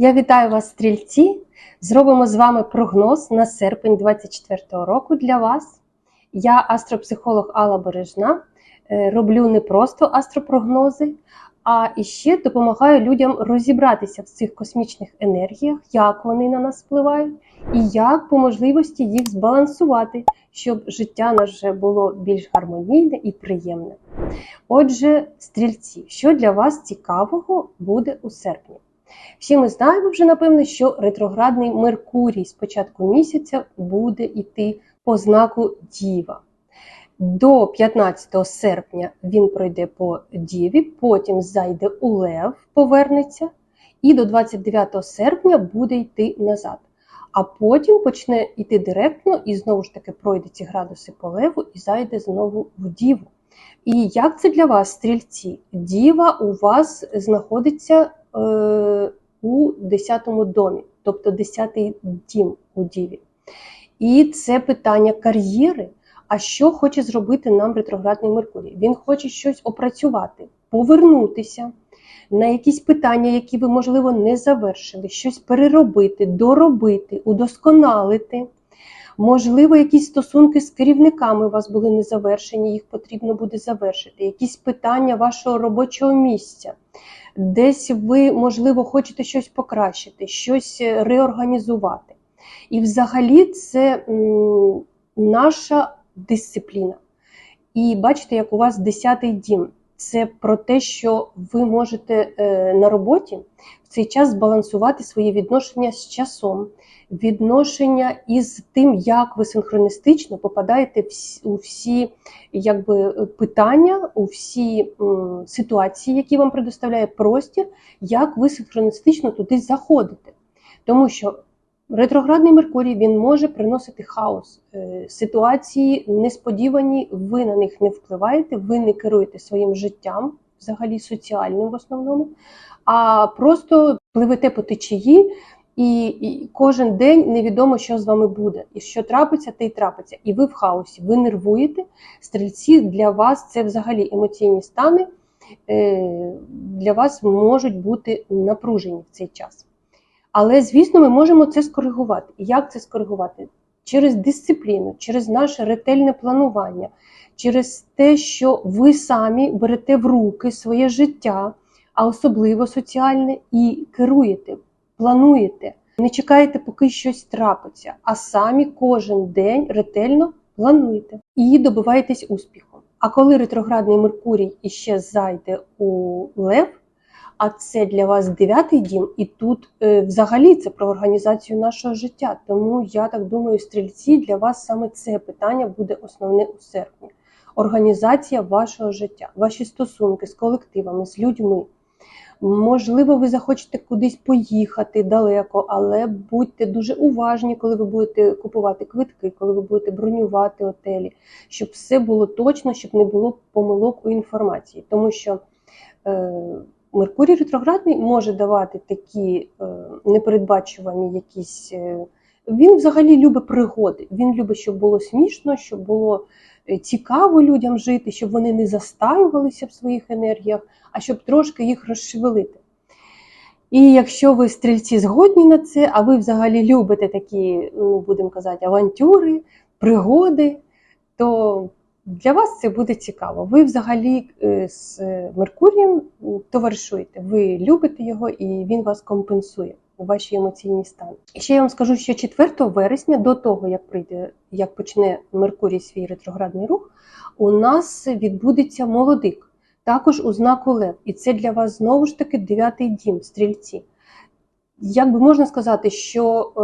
Я вітаю вас, стрільці. Зробимо з вами прогноз на серпень 2024 року для вас. Я астропсихолог Алла Бережна. Е, Роблю не просто астропрогнози, а іще допомагаю людям розібратися в цих космічних енергіях, як вони на нас впливають, і як по можливості їх збалансувати, щоб життя наше було більш гармонійне і приємне. Отже, стрільці, що для вас цікавого буде у серпні? Всі ми знаємо вже, напевно, що ретроградний Меркурій з початку місяця буде йти по знаку Діва. До 15 серпня він пройде по Діві, потім зайде у Лев, повернеться, і до 29 серпня буде йти назад. А потім почне йти директно і знову ж таки пройде ці градуси по леву і зайде знову в Діву. І як це для вас, стрільці? Діва у вас знаходиться е, у 10-му домі, тобто 10-й дім у Діві. І це питання кар'єри. А що хоче зробити нам ретроградний Меркурій? Він хоче щось опрацювати, повернутися на якісь питання, які ви, можливо, не завершили, щось переробити, доробити, удосконалити. Можливо, якісь стосунки з керівниками у вас були не завершені, їх потрібно буде завершити. Якісь питання вашого робочого місця. Десь ви, можливо, хочете щось покращити, щось реорганізувати. І взагалі це наша дисципліна. І бачите, як у вас 10-й дім. Це про те, що ви можете е, на роботі в цей час збалансувати свої відношення з часом, відношення із тим, як ви синхроністично попадаєте у всі якби, питання, у всі ситуації, які вам предоставляє простір, як ви синхроністично туди заходите. Тому що Ретроградний Меркурій він може приносити хаос. Е, Ситуації несподівані, ви на них не впливаєте, ви не керуєте своїм життям, взагалі соціальним в основному, а просто пливете по течії, і, і кожен день невідомо, що з вами буде. І що трапиться, те й трапиться. І ви в хаосі, ви нервуєте. Стрільці для вас це взагалі емоційні стани, е, для вас можуть бути напружені в цей час. Але, звісно, ми можемо це скоригувати. Як це скоригувати? Через дисципліну, через наше ретельне планування, через те, що ви самі берете в руки своє життя, а особливо соціальне, і керуєте, плануєте. Не чекаєте, поки щось трапиться, а самі кожен день ретельно плануєте і добиваєтесь успіху. А коли ретроградний Меркурій іще зайде у Лев, а це для вас дев'ятий дім, і тут е, взагалі це про організацію нашого життя. Тому я так думаю, стрільці для вас саме це питання буде основне у серпні. Організація вашого життя, ваші стосунки з колективами, з людьми. Можливо, ви захочете кудись поїхати далеко, але будьте дуже уважні, коли ви будете купувати квитки, коли ви будете бронювати отелі, щоб все було точно, щоб не було помилок у інформації. Тому що е, Меркурій ретроградний може давати такі е, непередбачувані якісь. Е, він взагалі любить пригоди. Він любить, щоб було смішно, щоб було цікаво людям жити, щоб вони не застаювалися в своїх енергіях, а щоб трошки їх розшевелити. І якщо ви стрільці згодні на це, а ви взагалі любите такі, ну будемо казати, авантюри, пригоди, то для вас це буде цікаво. Ви взагалі е, з Меркурієм товаришуєте, ви любите його і він вас компенсує у вашій емоційній стані. І ще я вам скажу, що 4 вересня, до того, як прийде, як почне Меркурій свій ретроградний рух, у нас відбудеться молодик, також у знаку Лев. І це для вас знову ж таки дев'ятий дім, стрільці. Як би можна сказати, що е,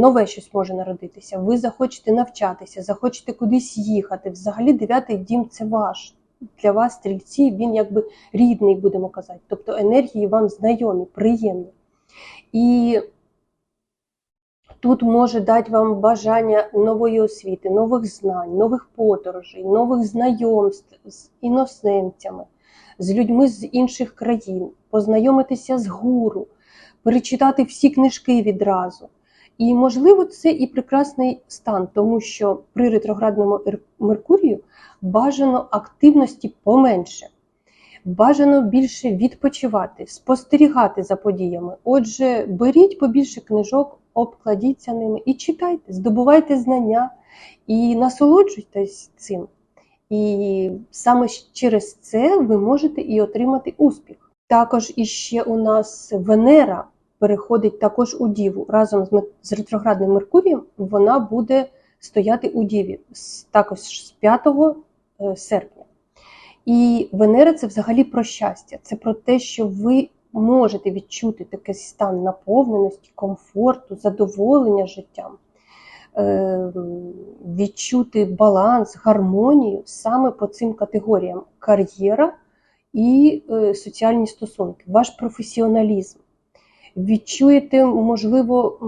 нове щось може народитися, ви захочете навчатися, захочете кудись їхати. Взагалі, дев'ятий дім це ваш. Для вас, стрільці, він якби рідний, будемо казати. Тобто енергії вам знайомі, приємні. І тут може дати вам бажання нової освіти, нових знань, нових подорожей, нових знайомств з іноземцями, з людьми з інших країн, познайомитися з гуру перечитати всі книжки відразу. І, можливо, це і прекрасний стан, тому що при ретроградному Меркурію бажано активності поменше. Бажано більше відпочивати, спостерігати за подіями. Отже, беріть побільше книжок, обкладіться ними і читайте, здобувайте знання і насолоджуйтесь цим. І саме через це ви можете і отримати успіх. Також іще у нас Венера переходить також у Діву. Разом з, ретроградним Меркурієм вона буде стояти у Діві також з 5 е, серпня. І Венера це взагалі про щастя. Це про те, що ви можете відчути такий стан наповненості, комфорту, задоволення життям, е, відчути баланс, гармонію саме по цим категоріям: кар'єра і е, соціальні стосунки, ваш професіоналізм. Відчуєте, можливо,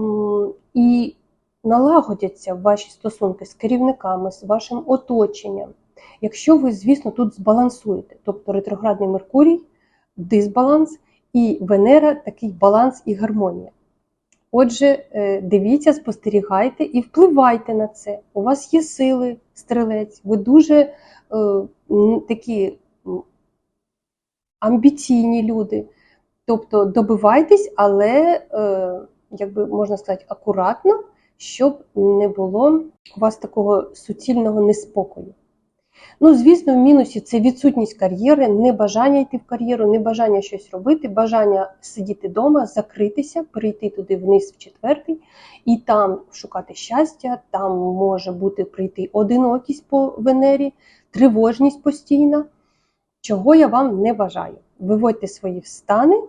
і налагодяться ваші стосунки з керівниками, з вашим оточенням. Якщо ви, звісно, тут збалансуєте, тобто ретроградний Меркурій, дисбаланс, і Венера такий баланс і гармонія. Отже, е, дивіться, спостерігайте і впливайте на це. У вас є сили, стрілець, ви дуже е, такі амбіційні люди. Тобто добивайтесь, але, е, якби можна сказати, акуратно, щоб не було у вас такого суцільного неспокою. Ну, звісно, в мінусі це відсутність кар'єри, небажання йти в кар'єру, небажання щось робити, бажання сидіти вдома, закритися, перейти туди вниз в четвертий і там шукати щастя. Там може бути прийти одинокість по Венері, тривожність постійна, чого я вам не бажаю. Виводьте свої стани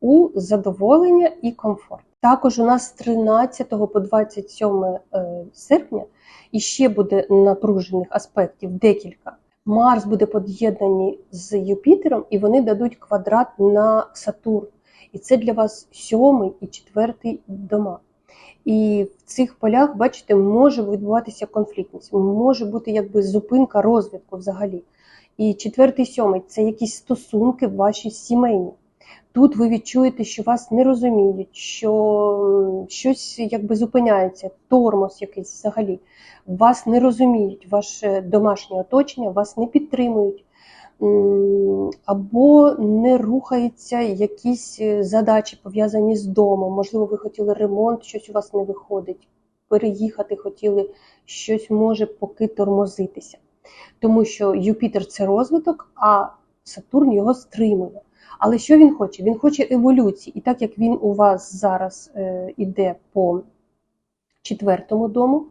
у задоволення і комфорт. Також у нас з 13 по 27 е, серпня іще буде напружених аспектів декілька. Марс буде поєднаний з Юпітером, і вони дадуть квадрат на Сатурн. І це для вас сьомий і четвертий дома. І в цих полях, бачите, може відбуватися конфліктність, може бути якби зупинка розвитку взагалі. І четвертий, сьомий це якісь стосунки ваші сімейні. Тут ви відчуєте, що вас не розуміють, що щось якби зупиняється, тормоз якийсь взагалі. Вас не розуміють, ваше домашнє оточення, вас не підтримують. Або не рухаються якісь е, задачі пов'язані з домом. Можливо, ви хотіли ремонт, щось у вас не виходить. Переїхати хотіли, щось може поки тормозитися. Тому що Юпітер це розвиток, а Сатурн його стримує. Але що він хоче? Він хоче еволюції. І так як він у вас зараз е, іде по четвертому дому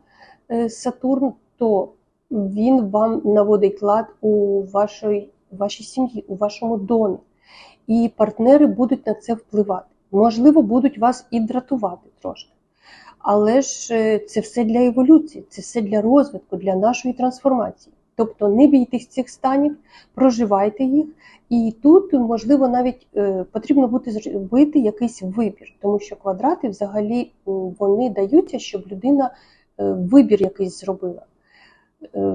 е, Сатурн, то він вам наводить лад у вашій, вашій сім'ї, у вашому домі. І партнери будуть на це впливати. Можливо, будуть вас і дратувати трошки. Але ж е, це все для еволюції, це все для розвитку, для нашої трансформації. Тобто не бійтесь цих станів, проживайте їх, і тут, можливо, навіть е, потрібно буде зробити якийсь вибір, тому що квадрати взагалі вони даються, щоб людина е, вибір якийсь зробила. Е,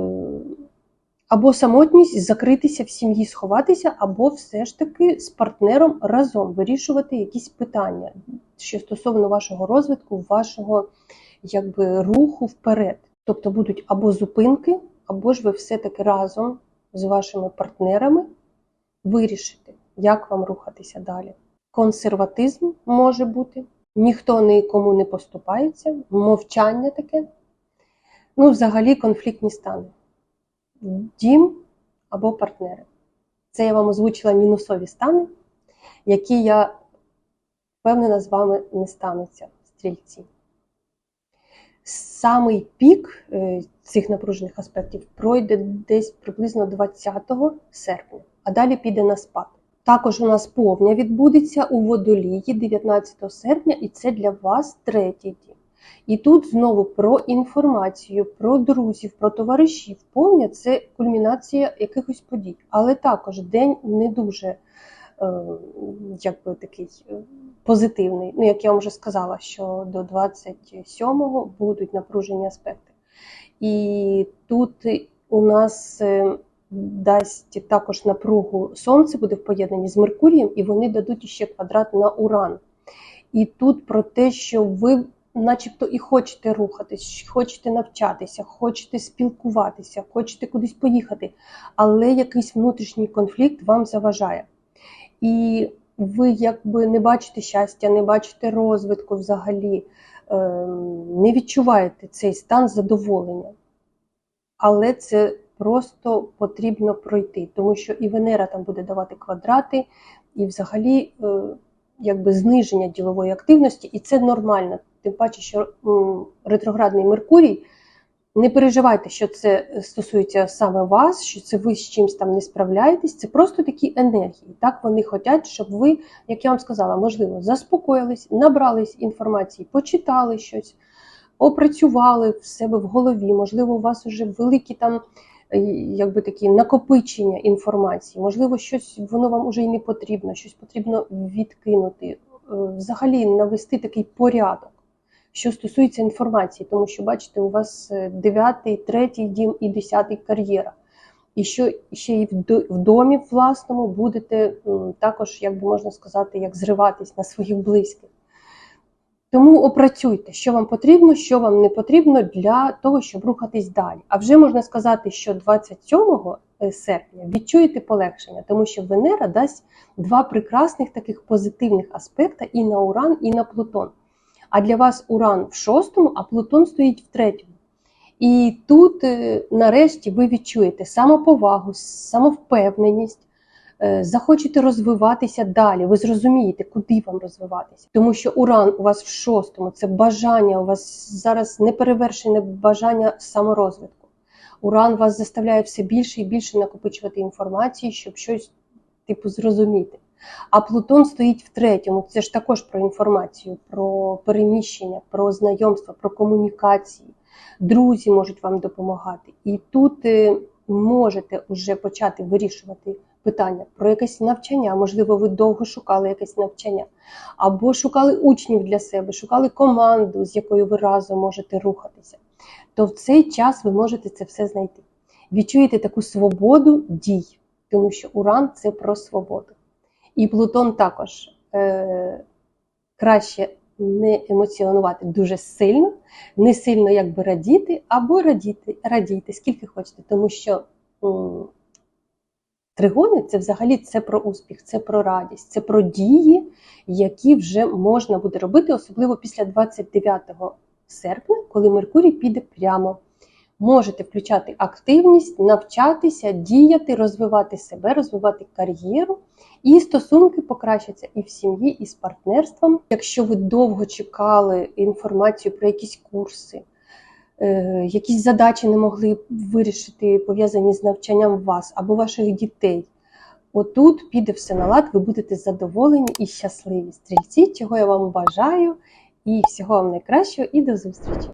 Або самотність закритися в сім'ї, сховатися, або все ж таки з партнером разом вирішувати якісь питання, що стосовно вашого розвитку, вашого якби, руху вперед. Тобто будуть або зупинки, або ж ви все-таки разом з вашими партнерами вирішите, як вам рухатися далі. Консерватизм може бути, ніхто нікому не поступається, мовчання таке. Ну, взагалі, конфліктні стани. Дім або партнери. Це я вам озвучила мінусові стани, які я впевнена з вами не стануться, стрільці. Самий пік е, цих напружених аспектів пройде десь приблизно 20 серпня, а далі піде на спад. Також у нас повня відбудеться у водолії 19 серпня, і це для вас третій дім. І тут знову про інформацію, про друзів, про товаришів. Повня це кульмінація якихось подій, але також день не дуже е, якби такий е, позитивний. Ну, як я вам вже сказала, що до 27-го будуть напружені аспекти. І тут у нас е, дасть також напругу Сонце буде в поєднанні з Меркурієм, і вони дадуть ще квадрат на Уран. І тут про те, що ви начебто і хочете рухатись, хочете навчатися, хочете спілкуватися, хочете кудись поїхати, але якийсь внутрішній конфлікт вам заважає. І ви якби не бачите щастя, не бачите розвитку взагалі, ем, не відчуваєте цей стан задоволення. Але це просто потрібно пройти, тому що і Венера там буде давати квадрати, і взагалі е, якби зниження ділової активності, і це нормально. Тим паче, що ретроградний Меркурій. Не переживайте, що це стосується саме вас, що це ви з чимось там не справляєтесь. Це просто такі енергії. Так вони хочуть, щоб ви, як я вам сказала, можливо, заспокоїлись, набрались інформації, почитали щось, опрацювали в себе в голові. Можливо, у вас вже великі там е, якби такі накопичення інформації. Можливо, щось воно вам уже й не потрібно, щось потрібно відкинути, е, взагалі навести такий порядок що стосується інформації, тому що бачите, у вас е, дев'ятий, третій дім і десятий кар'єра. І що ще й в домі власному будете також, як би можна сказати, як зриватись на своїх близьких. Тому опрацюйте, що вам потрібно, що вам не потрібно для того, щоб рухатись далі. А вже можна сказати, що 27 серпня відчуєте полегшення, тому що Венера дасть два прекрасних таких позитивних аспекта і на Уран, і на Плутон. А для вас Уран в шостому, а Плутон стоїть в третьому. І тут, е, нарешті, ви відчуєте самоповагу, самовпевненість, е, захочете розвиватися далі. Ви зрозумієте, куди вам розвиватися. Тому що Уран у вас в шостому це бажання, у вас зараз неперевершене бажання саморозвитку. Уран вас заставляє все більше і більше накопичувати інформації, щоб щось типу зрозуміти. А Плутон стоїть в третьому. Це ж також про інформацію, про переміщення, про знайомства, про комунікації. Друзі можуть вам допомагати. І тут е, можете вже почати вирішувати питання про якесь навчання. Можливо, ви довго шукали якесь навчання, або шукали учнів для себе, шукали команду, з якою ви разом можете рухатися. То в цей час ви можете це все знайти. Відчуєте таку свободу дій, тому що Уран це про свободу. І Плутон також е, краще не емоціонувати дуже сильно, не сильно якби радіти, або радіти, радійте, скільки хочете, тому що тригони це взагалі це про успіх, це про радість, це про дії, які вже можна буде робити, особливо після 29 серпня, коли Меркурій піде прямо. Можете включати активність, навчатися, діяти, розвивати себе, розвивати кар'єру, і стосунки покращаться і в сім'ї, і з партнерством. Якщо ви довго чекали інформацію про якісь курси, е, якісь задачі не могли вирішити, пов'язані з навчанням вас або ваших дітей. Отут піде все на лад, ви будете задоволені і щасливі. Стрільці, чого я вам бажаю, і всього вам найкращого, і до зустрічі!